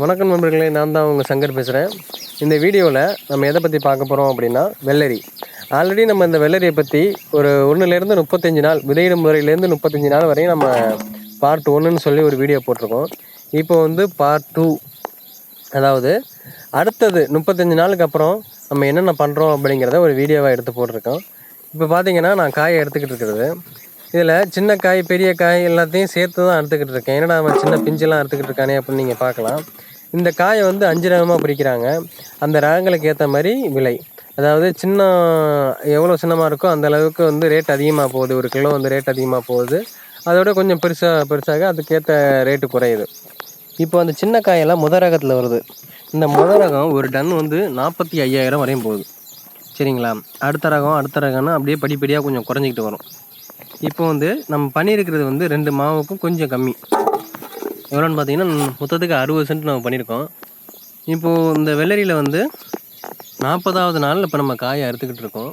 வணக்கம் நண்பர்களே நான் தான் உங்கள் சங்கர் பேசுகிறேன் இந்த வீடியோவில் நம்ம எதை பற்றி பார்க்க போகிறோம் அப்படின்னா வெள்ளரி. ஆல்ரெடி நம்ம இந்த வெள்ளரியை பற்றி ஒரு ஒன்றுலேருந்து முப்பத்தஞ்சு நாள் விதையிடும் முறையிலேருந்து முப்பத்தஞ்சு நாள் வரையும் நம்ம பார்ட் ஒன்றுன்னு சொல்லி ஒரு வீடியோ போட்டிருக்கோம். இப்போ வந்து பார்ட் டூ அதாவது அடுத்தது முப்பத்தஞ்சு நாளுக்கு அப்புறம் நம்ம என்னென்ன பண்ணுறோம் அப்படிங்கிறத ஒரு வீடியோவாக எடுத்து போட்டிருக்கோம். இப்போ பார்த்தீங்கன்னா நான் காயை எடுத்துக்கிட்டு இருக்கிறது. இதில் சின்ன காய் பெரிய காய் எல்லாத்தையும் சேர்த்து தான் அறுத்துக்கிட்டு இருக்கேன். என்னடா அவன் சின்ன பிஞ்செல்லாம் அறுத்துக்கிட்டு இருக்கானே அப்படின்னு நீங்கள் பார்க்கலாம். இந்த காயை வந்து அஞ்சு ரகமாக பிரிக்கிறாங்க. அந்த ரகங்களுக்கு ஏற்ற மாதிரி விலை. அதாவது சின்ன எவ்வளோ சின்னமாக இருக்கோ அந்த அளவுக்கு வந்து ரேட் அதிகமாக போகுது. ஒரு கிலோ வந்து ரேட் அதிகமாக போகுது. அதோட கொஞ்சம் பெருசாக பெருசாக அதுக்கேற்ற ரேட்டு குறையுது. இப்போ அந்த சின்ன காயெல்லாம் முத ரகத்தில் வருது. இந்த முத ரகம் ஒரு டன் வந்து நாற்பத்தி ஐயாயிரம் வரையும் போகுது. சரிங்களா? அடுத்த ரகம் அடுத்த ரகம்னு அப்படியே படிப்படியாக கொஞ்சம் குறைஞ்சிக்கிட்டு வரும். இப்போ வந்து நம்ம பண்ணியிருக்கிறது வந்து ரெண்டு மாவுக்கும் கொஞ்சம் கம்மி. எவ்வளோன்னு பார்த்தீங்கன்னா மொத்தத்துக்கு அறுபது சென்ட் நம்ம பண்ணியிருக்கோம். இப்போது இந்த வெள்ளரியில் வந்து நாற்பதாவது நாள் இப்போ நம்ம காயை அறுத்துக்கிட்டு இருக்கோம்.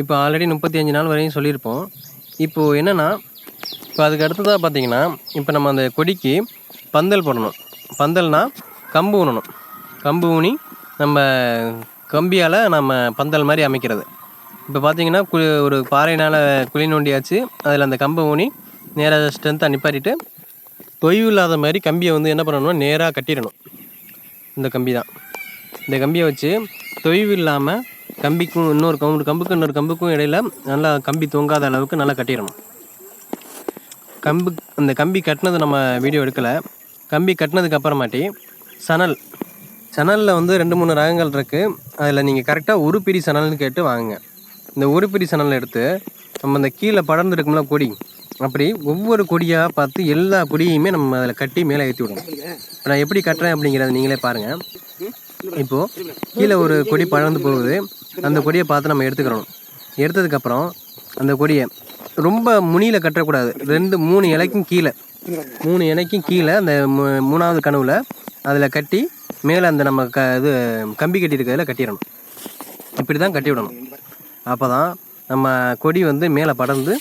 இப்போ ஆல்ரெடி முப்பத்தி அஞ்சு நாள் வரையும் சொல்லியிருப்போம். இப்போது என்னென்னா இப்போ அதுக்கு அடுத்ததாக பார்த்தீங்கன்னா இப்போ நம்ம அந்த கொடிக்கு பந்தல் போடணும். பந்தல்னால் கம்பு ஊனணும் கம்பு ஊனி நம்ம கம்பியால் நம்ம பந்தல் மாதிரி அமைக்கிறது. இப்போ பார்த்தீங்கன்னா கு ஒரு பாறையினால் குழி நோண்டியாச்சு. அதில் அந்த கம்பை ஊனி நேராக ஸ்ட்ரென்த்தாக நிப்பாட்டிட்டு தொய்வு இல்லாத மாதிரி கம்பியை வந்து என்ன பண்ணணும்னா நேராக கட்டிடணும். இந்த கம்பி தான். இந்த கம்பியை வச்சு தொய்வு இல்லாமல் கம்பிக்கும் இன்னொரு கம்பு கம்புக்கும் இன்னொரு கம்புக்கும் இடையில நல்லா கம்பி தொங்காத அளவுக்கு நல்லா கட்டிடணும். கம்பு அந்த கம்பி கட்டினது நம்ம வீடியோ எடுக்கலை. கம்பி கட்டினதுக்கு அப்புறமாட்டி சணல். சணலில் வந்து ரெண்டு மூணு ரகங்கள் இருக்குது அதில் நீங்கள் கரெக்டாக ஒரு பிரி சணல்னு கேட்டு வாங்குங்க. இந்த உருப்பிரி பிரி சணல் எடுத்து நம்ம அந்த கீழே படர்ந்து இருக்கும்ல கொடி அப்படி ஒவ்வொரு கொடியாக பார்த்து எல்லா கொடியுமே நம்ம அதில் கட்டி மேலே ஏற்றி விடணும். இப்போ நான் எப்படி கட்டுறேன் அப்படிங்கிறத நீங்களே பாருங்கள் இப்போது கீழே ஒரு கொடி பழந்து போகுது. அந்த கொடியை பார்த்து நம்ம எடுத்துக்கிறோம் எடுத்ததுக்கப்புறம் அந்த கொடியை ரொம்ப முனியில் கட்டக்கூடாது. ரெண்டு மூணு இலைக்கும் கீழே. மூணு இலைக்கும் கீழே அந்த மூணாவது கனவுல அதில் கட்டி மேலே அந்த நம்ம க இது கம்பி கட்டியிருக்கிறதுல கட்டிடணும். இப்படி தான் கட்டி விடணும். அப்போ தான் நம்ம கொடி வந்து மேலே படர்ந்து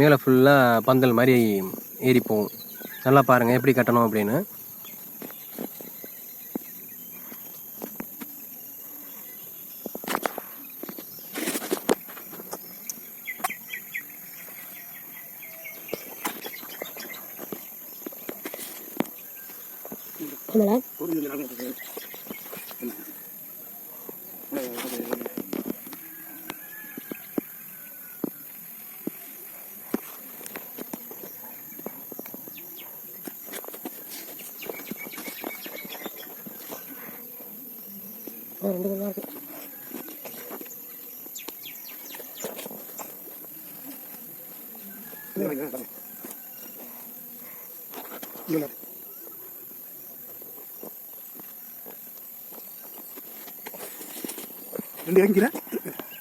மேலே ஃபுல்லாக பந்தல் மாதிரி ஏறி போகும் நல்லா பாருங்கள் எப்படி கட்டணும் அப்படின்னு. ரெண்டு இறங்கிற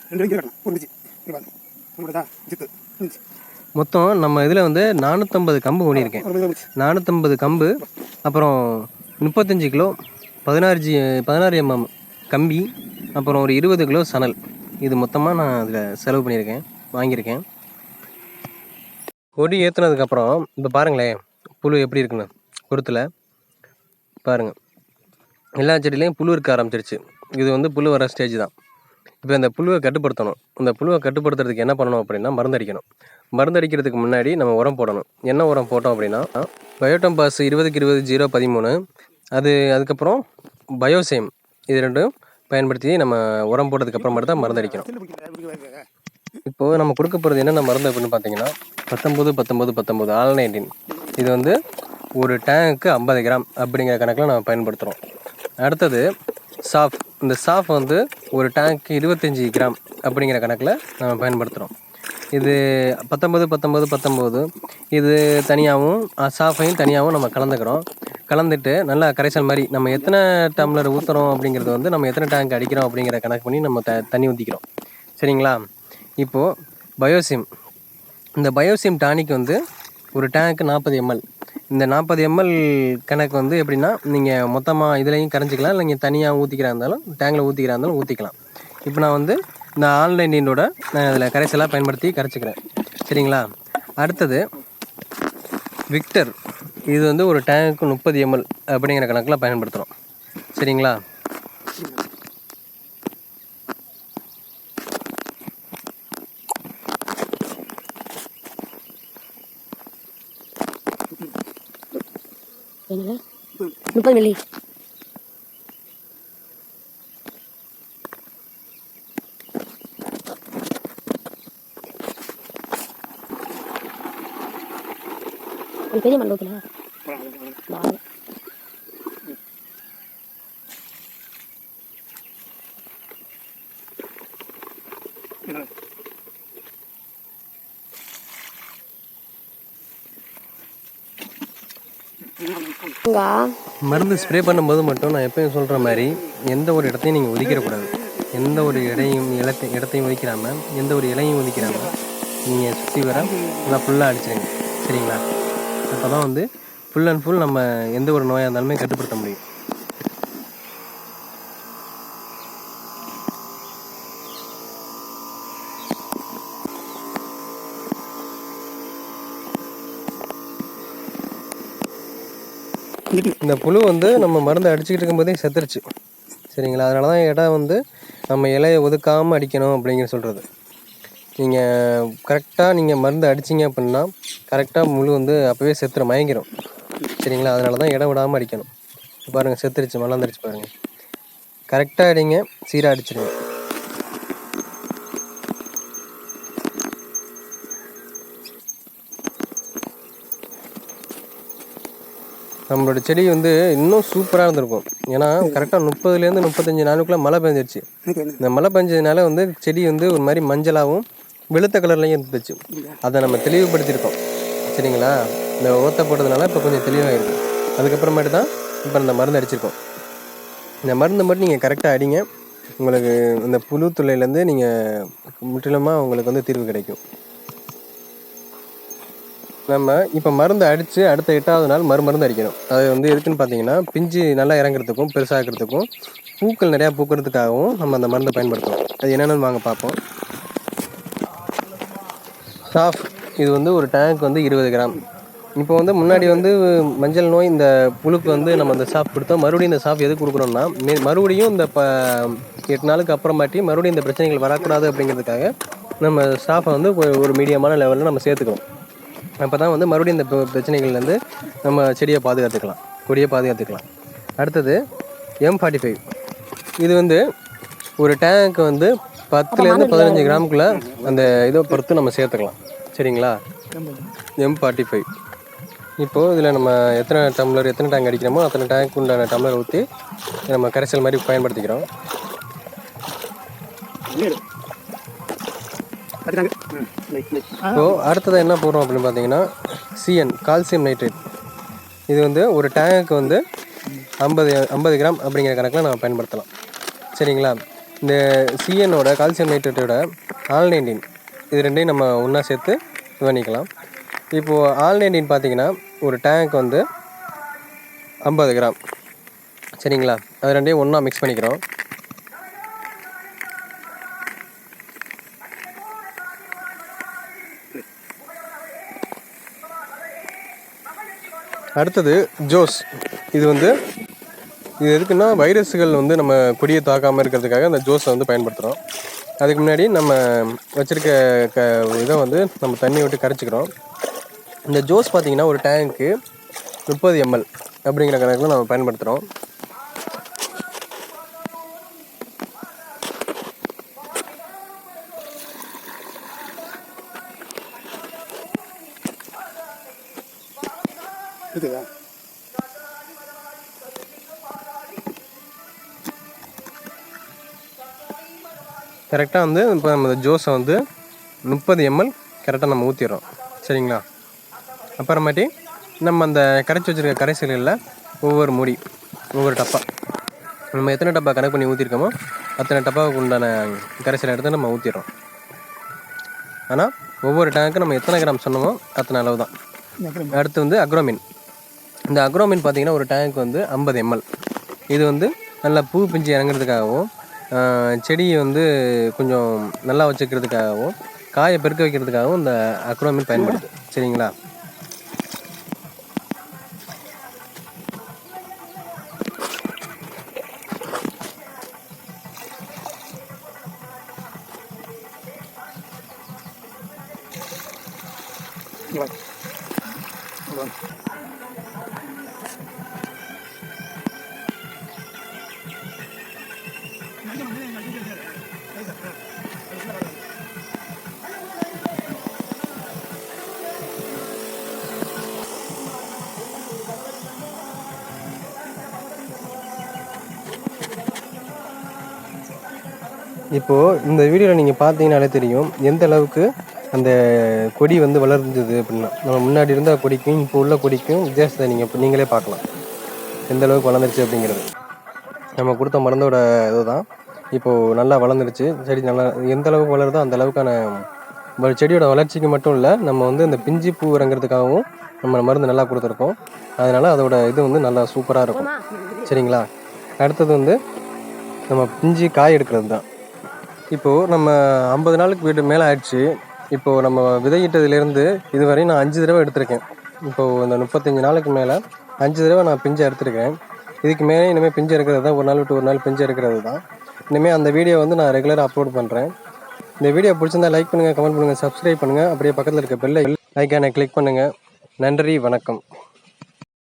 ரெண்டு இறங்கி கட்டணும் புரிஞ்சிச்சு பாருங்க. உங்களோட ஜித்து புரிஞ்சு மொத்தம் நம்ம இதில் வந்து நானூற்றம்பது கம்பு ஊனியிருக்கேன் நானூற்றம்பது கம்பு அப்புறம் முப்பத்தஞ்சு கிலோ பதினாறு ஜி பதினாறு எம்எம் கம்பி அப்புறம் ஒரு இருபது கிலோ சணல். இது மொத்தமாக நான் அதில் செலவு பண்ணியிருக்கேன் வாங்கியிருக்கேன். கொடி ஏற்றுனதுக்கப்புறம் இப்போ பாருங்களேன் புழு எப்படி இருக்குன்னு குருத்தில். பாருங்கள் எல்லா செடியிலையும் புழு இருக்க ஆரம்பிச்சிருச்சு. இது வந்து புழு வர ஸ்டேஜ் தான். இப்போ இந்த புழுவை கட்டுப்படுத்தணும். இந்த புழுவை கட்டுப்படுத்துறதுக்கு என்ன பண்ணணும் அப்படின்னா மருந்தடிக்கணும் மருந்தடிக்கிறதுக்கு முன்னாடி நம்ம உரம் போடணும். என்ன உரம் போட்டோம் அப்படின்னா பயோட்டம் பாஸ் இருபதுக்கு இருபது ஜீரோ பதிமூணு. அது அதுக்கப்புறம் பயோசேம். இது ரெண்டும் பயன்படுத்தி நம்ம உரம் போட்டதுக்கப்புறம் மட்டும் தான் மருந்தடிக்கணும் இப்போது நம்ம கொடுக்க போகிறது என்னென்ன மருந்து அப்படின்னு பார்த்தீங்கன்னா பத்தொம்பது பத்தொம்பது பத்தொம்பது ஆல் நைன்டீன் இது வந்து ஒரு டேங்க்கு ஐம்பது கிராம் அப்படிங்கிற கணக்கில் நம்ம பயன்படுத்துகிறோம் அடுத்தது சாஃப். இந்த சாஃப் வந்து ஒரு டேங்க்கு இருபத்தஞ்சி கிராம் அப்படிங்கிற கணக்கில் நம்ம பயன்படுத்துகிறோம் இது பத்தொம்பது பத்தொம்பது பத்தொம்பது இது தனியாகவும் சாஃபையும் தனியாகவும் நம்ம கலந்துக்கிறோம். கலந்துட்டு நல்லா கரைசல் மாதிரி நம்ம எத்தனை டம்ளர் ஊற்றுறோம் அப்படிங்கிறது வந்து நம்ம எத்தனை டேங்க் அடிக்கிறோம் அப்படிங்கிற கணக்கு பண்ணி நம்ம த தண்ணி ஊற்றிக்கிறோம் சரிங்களா? இப்போது பயோசிம். இந்த பயோசிம் டானிக் வந்து ஒரு டேங்க்கு நாற்பது எம்எல் இந்த நாற்பது எம்எல் கணக்கு வந்து எப்படின்னா நீங்கள் மொத்தமாக இதுலேயும் கரைஞ்சிக்கலாம் இல்லை நீங்கள் தனியாக ஊற்றிக்கிறா இருந்தாலும் டேங்கில் ஊற்றிக்கிறா இருந்தாலும் ஊற்றிக்கலாம் இப்போ நான் வந்து இந்த ஆன்லைனோட நான் அதில் கரைசலாக பயன்படுத்தி கரைச்சிக்கிறேன். சரிங்களா? அடுத்தது விக்டர். இது வந்து ஒரு டேங்க்கு முப்பது எம்எல் அப்படிங்கிற கணக்கில் பயன்படுத்துகிறோம் சரிங்களா? เพิ่งนี่ลีมันก็ยังมันลงไปแล้วบ้า மருந்து ஸ்ப்ரே பண்ணும்போது மட்டும் நான் எப்பயும் சொல்கிற மாதிரி எந்த ஒரு இடத்தையும் நீங்கள் ஒதுக்கிடக்கூடாது எந்த ஒரு இடையும் இடத்தை இடத்தையும் ஒதுக்கிறாமல் எந்த ஒரு இலையும் ஒதுக்கிறாமல் நீங்கள் சுற்றி வர நல்லா ஃபுல்லாக அடிச்சிடுங்க சரிங்களா? அப்போ தான் வந்து ஃபுல் அண்ட் ஃபுல் நம்ம எந்த ஒரு நோயாக இருந்தாலுமே கட்டுப்படுத்த முடியும். இந்த புழு வந்து நம்ம மருந்து அடிச்சுக்கிட்டு இருக்கும்போதே செத்துருச்சு. சரிங்களா? அதனால தான் இடம் வந்து நம்ம இலையை ஒதுக்காமல் அடிக்கணும் அப்படிங்கிற சொல்கிறது நீங்கள் கரெக்டாக நீங்கள் மருந்து அடிச்சீங்க அப்படின்னா கரெக்டாக முழு வந்து அப்போவே செத்துற மயங்கிரும். சரிங்களா? அதனால தான் இடம் விடாமல் அடிக்கணும். பாருங்கள் செத்துருச்சு மலர்ந்துருச்சு பாருங்கள் கரெக்டாக அடிங்க சீராக அடிச்சிடுங்க நம்மளோட செடி வந்து இன்னும் சூப்பராக இருந்திருக்கும். ஏன்னா கரெக்டாக முப்பதுலேருந்து முப்பத்தஞ்சு நாளுக்குள்ளே மழை பெஞ்சிருச்சு. இந்த மழை பெஞ்சதுனால வந்து செடி வந்து ஒரு மாதிரி மஞ்சளாகவும் வெளுத்த கலர்லையும் இருந்துச்சு. அதை நம்ம தெளிவுபடுத்தியிருக்கோம். சரிங்களா? இந்த ஓத்த போட்டதுனால இப்போ கொஞ்சம் தெளிவாக அதுக்கப்புறமேட்டு தான் இப்போ இந்த மருந்து அடிச்சிருக்கோம். இந்த மருந்து மட்டும் நீங்கள் கரெக்டாக அடிங்க. உங்களுக்கு இந்த புழு தொல்லையிலேருந்து நீங்கள் முற்றிலுமாக உங்களுக்கு வந்து தீர்வு கிடைக்கும். நம்ம இப்போ மருந்து அடித்து அடுத்த எட்டாவது நாள் மறுமருந்து அடிக்கணும். அது வந்து எதுக்குன்னு பார்த்தீங்கன்னா பிஞ்சு நல்லா இறங்குறதுக்கும் பெருசாகிறதுக்கும் பூக்கள் நிறையா பூக்கிறதுக்காகவும் நம்ம அந்த மருந்தை பயன்படுத்துவோம் அது என்னென்னு வாங்க பார்ப்போம் சாஃப். இது வந்து ஒரு டேங்க் வந்து இருபது கிராம். இப்போ வந்து முன்னாடி வந்து மஞ்சள் நோய் இந்த புழுக்கு வந்து நம்ம அந்த சாஃப் கொடுத்தோம். மறுபடியும் இந்த சாஃப் எது கொடுக்குறோம்னா மறுபடியும் இந்த ப எட்டு நாளுக்கு அப்புறமாட்டி மறுபடியும் இந்த பிரச்சனைகள் வரக்கூடாது அப்படிங்கிறதுக்காக நம்ம ஸ்டாஃபை வந்து ஒரு- ஒரு மீடியமான லெவலில் நம்ம சேர்த்துக்கிறோம் அப்போ தான் வந்து மறுபடியும் இந்த பிரச்சனைகள்லேருந்து நம்ம செடியை பாதுகாத்துக்கலாம் கொடியை பாதுகாத்துக்கலாம். அடுத்தது எம் ஃபார்ட்டி ஃபைவ் இது வந்து ஒரு டேங்க் வந்து பத்துலேருந்து பதினஞ்சு கிராமுக்குள்ளே அந்த இதை பொறுத்து நம்ம சேர்த்துக்கலாம். சரிங்களா? எம் ஃபார்ட்டி ஃபைவ் இப்போது இதில் நம்ம எத்தனை டம்ளர் எத்தனை டேங்க் அடிக்கிறோமோ அத்தனை டேங்க் உண்டான டம்ளர் ஊற்றி நம்ம கரைசல் மாதிரி பயன்படுத்திக்கிறோம். ஸோ அடுத்ததாக என்ன போடுறோம் அப்படின்னு பார்த்தீங்கன்னா சிஎன் கால்சியம் நைட்ரேட் இது வந்து ஒரு டேங்க்கு வந்து ஐம்பது ஐம்பது கிராம் அப்படிங்கிற கணக்கில் நம்ம பயன்படுத்தலாம். சரிங்களா? இந்த சிஎனோட கால்சியம் நைட்ரேட்டோட ஆல்நைன்டீன் இது ரெண்டையும் நம்ம ஒன்றா சேர்த்து இது பண்ணிக்கலாம் இப்போது ஆல்நைன்டீன் பார்த்தீங்கன்னா ஒரு டேங்க் வந்து ஐம்பது கிராம் சரிங்களா? அது ரெண்டையும் ஒன்றா மிக்ஸ் பண்ணிக்கிறோம். அடுத்தது ஜோஸ். இது வந்து இது எதுக்குன்னா வைரஸ்கள் வந்து நம்ம கொடியை தாக்காமல் இருக்கிறதுக்காக அந்த ஜோஸை வந்து பயன்படுத்துகிறோம் அதுக்கு முன்னாடி நம்ம வச்சுருக்க க இதை வந்து நம்ம தண்ணி விட்டு கரைச்சிக்கிறோம். இந்த ஜோஸ் பார்த்திங்கன்னா ஒரு டேங்க்கு முப்பது எம்எல் அப்படிங்கிற கணக்கில் நம்ம பயன்படுத்துகிறோம் கரெக்டாக வந்து இப்போ நம்ம இந்த வந்து முப்பது எம்எல் கரெக்டாக நம்ம ஊற்றிடுறோம் சரிங்களா? அப்புறமேட்டி நம்ம அந்த கரைச்சி வச்சுருக்க கரைசல்களில் ஒவ்வொரு முடி ஒவ்வொரு டப்பா. நம்ம எத்தனை டப்பா கணக்கு பண்ணி ஊற்றிருக்கோமோ அத்தனை டப்பாவுக்கு உண்டான கரைசலை எடுத்து நம்ம ஊற்றிடுறோம் ஆனால் ஒவ்வொரு டேங்க்கு நம்ம எத்தனை கிராம் சொன்னோமோ அத்தனை அளவு தான். அடுத்து வந்து அக்ரோமின். இந்த அக்ரோமின் பார்த்திங்கன்னா ஒரு டேங்க் வந்து ஐம்பது எம்எல் இது வந்து நல்லா பூ பிஞ்சு இறங்குறதுக்காகவும் செடியை வந்து கொஞ்சம் நல்லா வச்சுக்கிறதுக்காகவும் காயை பெருக்க வைக்கிறதுக்காகவும் இந்த அக்ரோமீன் பயன்படுது. சரிங்களா? Thank இப்போது இந்த வீடியோவில் நீங்கள் பார்த்தீங்கனாலே தெரியும் எந்த அளவுக்கு அந்த கொடி வந்து வளர்ந்தது அப்படின்னா. நம்ம முன்னாடி இருந்த கொடிக்கும் இப்போ உள்ள கொடிக்கும் வித்தியாசத்தை நீங்கள் இப்போ நீங்களே பார்க்கலாம். எந்த அளவுக்கு வளர்ந்துருச்சு அப்படிங்கிறது. நம்ம கொடுத்த மருந்தோட இதுதான். இப்போது நல்லா வளர்ந்துருச்சு. செடி நல்லா எந்த அளவுக்கு வளருதோ அந்த அளவுக்கான செடியோட வளர்ச்சிக்கு மட்டும் இல்லை நம்ம வந்து இந்த பிஞ்சு பூ இறங்குறதுக்காகவும் நம்ம மருந்து நல்லா கொடுத்துருக்கோம். அதனால் அதோட இது வந்து நல்லா சூப்பராக இருக்கும். சரிங்களா? அடுத்தது வந்து நம்ம பிஞ்சு காய் எடுக்கிறது தான் இப்போது நம்ம ஐம்பது நாளுக்கு வீடு மேலே ஆயிடுச்சு. இப்போது நம்ம விதையிட்டதுலேருந்து இதுவரை நான் அஞ்சு தடவை எடுத்திருக்கேன். இப்போது இந்த முப்பத்தஞ்சு நாளுக்கு மேலே அஞ்சு தடவை நான் பிஞ்சு எடுத்திருக்கேன். இதுக்கு மேலே இனிமேல் பிஞ்சு எடுக்கிறது தான். ஒரு நாள் விட்டு ஒரு நாள் பிஞ்சு எடுக்கிறது தான். இனிமேல் அந்த வீடியோ வந்து நான் ரெகுலராக அப்லோட் பண்ணுறேன் இந்த வீடியோ பிடிச்சிருந்தா லைக் பண்ணுங்கள் கமெண்ட் பண்ணுங்கள் சப்ஸ்கிரைப் பண்ணுங்கள் அப்படியே பக்கத்தில் இருக்க பெல்லை ஐக்கானை கிளிக் பண்ணுங்கள் நன்றி வணக்கம்.